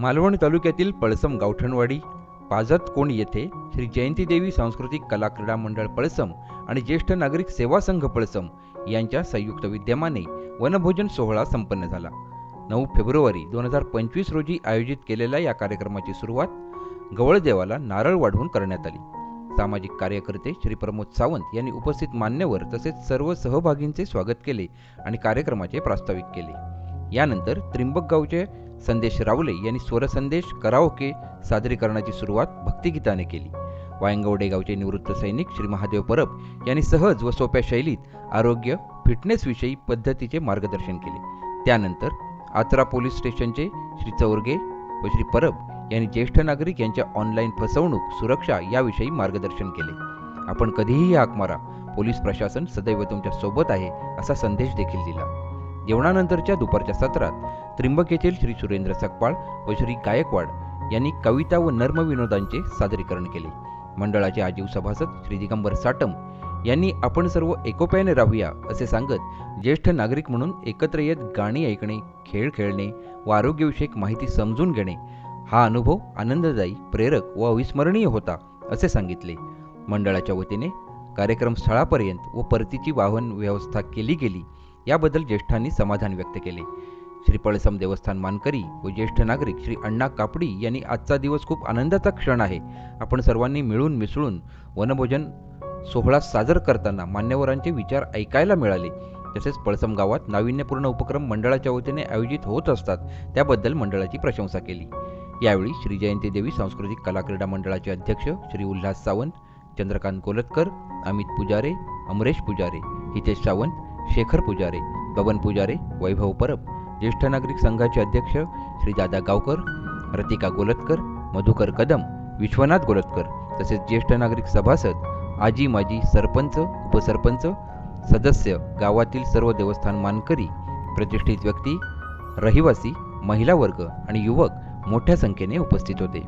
मालवण तालुक्यातील पळसम गावठणवाडी पाजत कोण येथे श्री जयंतीदेवी सांस्कृतिक कला क्रीडा मंडळ पळसम आणि ज्येष्ठ नागरिक सेवा संघ पळसम यांच्या संयुक्त विद्यमाने वनभोजन सोहळा संपन्न झाला. नऊ फेब्रुवारी दोन हजार पंचवीस रोजी आयोजित केलेल्या या कार्यक्रमाची सुरुवात गवळदेवाला नारळ वाढवून करण्यात आली. सामाजिक कार्यकर्ते श्री प्रमोद सावंत यांनी उपस्थित मान्यवर तसेच सर्व सहभागींचे स्वागत केले आणि कार्यक्रमाचे प्रास्ताविक केले. यानंतर त्रिंबक गावचे संदेश रावले यांनी स्वरसंदेश कराओके सादरीकरणाची सुरुवात भक्तिगीताने केली. वायंगवडे गावचे निवृत्त सैनिक श्री महादेव परब यांनी सहज व सोप्या शैलीत आरोग्य फिटनेसविषयी पद्धतीचे मार्गदर्शन केले. त्यानंतर आचरा पोलीस स्टेशनचे श्री चौरगे व श्री परब यांनी ज्येष्ठ नागरिक यांच्या ऑनलाईन फसवणूक सुरक्षा याविषयी मार्गदर्शन केले. आपण कधीही हाक मारा पोलीस प्रशासन सदैव तुमच्यासोबत आहे असा संदेश देखील दिला. जेवणानंतरच्या दुपारच्या सत्रात त्रिंबकेतील श्री सुरेंद्र सकपाळ व श्री गायकवाड यांनी कविता व नर्मविनोदांचे सादरीकरण केले. मंडळाचे आजीव सभासद श्री दिगंबर साटम यांनी आपण सर्व एकोप्याने राहूया असे सांगत ज्येष्ठ नागरिक म्हणून एकत्र येत गाणी ऐकणे खेळ खेळणे व आरोग्यविषयक माहिती समजून घेणे हा अनुभव आनंददायी प्रेरक व अविस्मरणीय होता असे सांगितले. मंडळाच्या वतीने कार्यक्रम स्थळापर्यंत व परतीची वाहन व्यवस्था केली गेली याबद्दल ज्येष्ठांनी समाधान व्यक्त केले. श्री पळसम देवस्थान मानकरी व ज्येष्ठ नागरिक श्री अण्णा कापडी यांनी आजचा दिवस खूप आनंदाचा क्षण आहे. आपण सर्वांनी मिळून मिसळून वनभोजन सोहळा सादर करताना मान्यवरांचे विचार ऐकायला मिळाले. तसेच पळसम गावात नाविन्यपूर्ण उपक्रम मंडळाच्या वतीने आयोजित होत असतात त्याबद्दल मंडळाची प्रशंसा केली. यावेळी श्री जयंती देवी सांस्कृतिक कला क्रीडा मंडळाचे अध्यक्ष श्री उल्हास सावंत चंद्रकांत कोलतकर अमित पुजारे अमरेश पुजारे हितेश सावंत शेखर पुजारे बबन पुजारे वैभव परब ज्येष्ठ नागरिक संघाचे अध्यक्ष श्री दादा गावकर रतिका गोलतकर मधुकर कदम विश्वनाथ गोलतकर तसेच ज्येष्ठ नागरिक सभासद आजी माजी सरपंच उपसरपंच सदस्य गावातील सर्व देवस्थान मानकरी प्रतिष्ठित व्यक्ती रहिवासी महिला वर्ग आणि युवक मोठ्या संख्येने उपस्थित होते.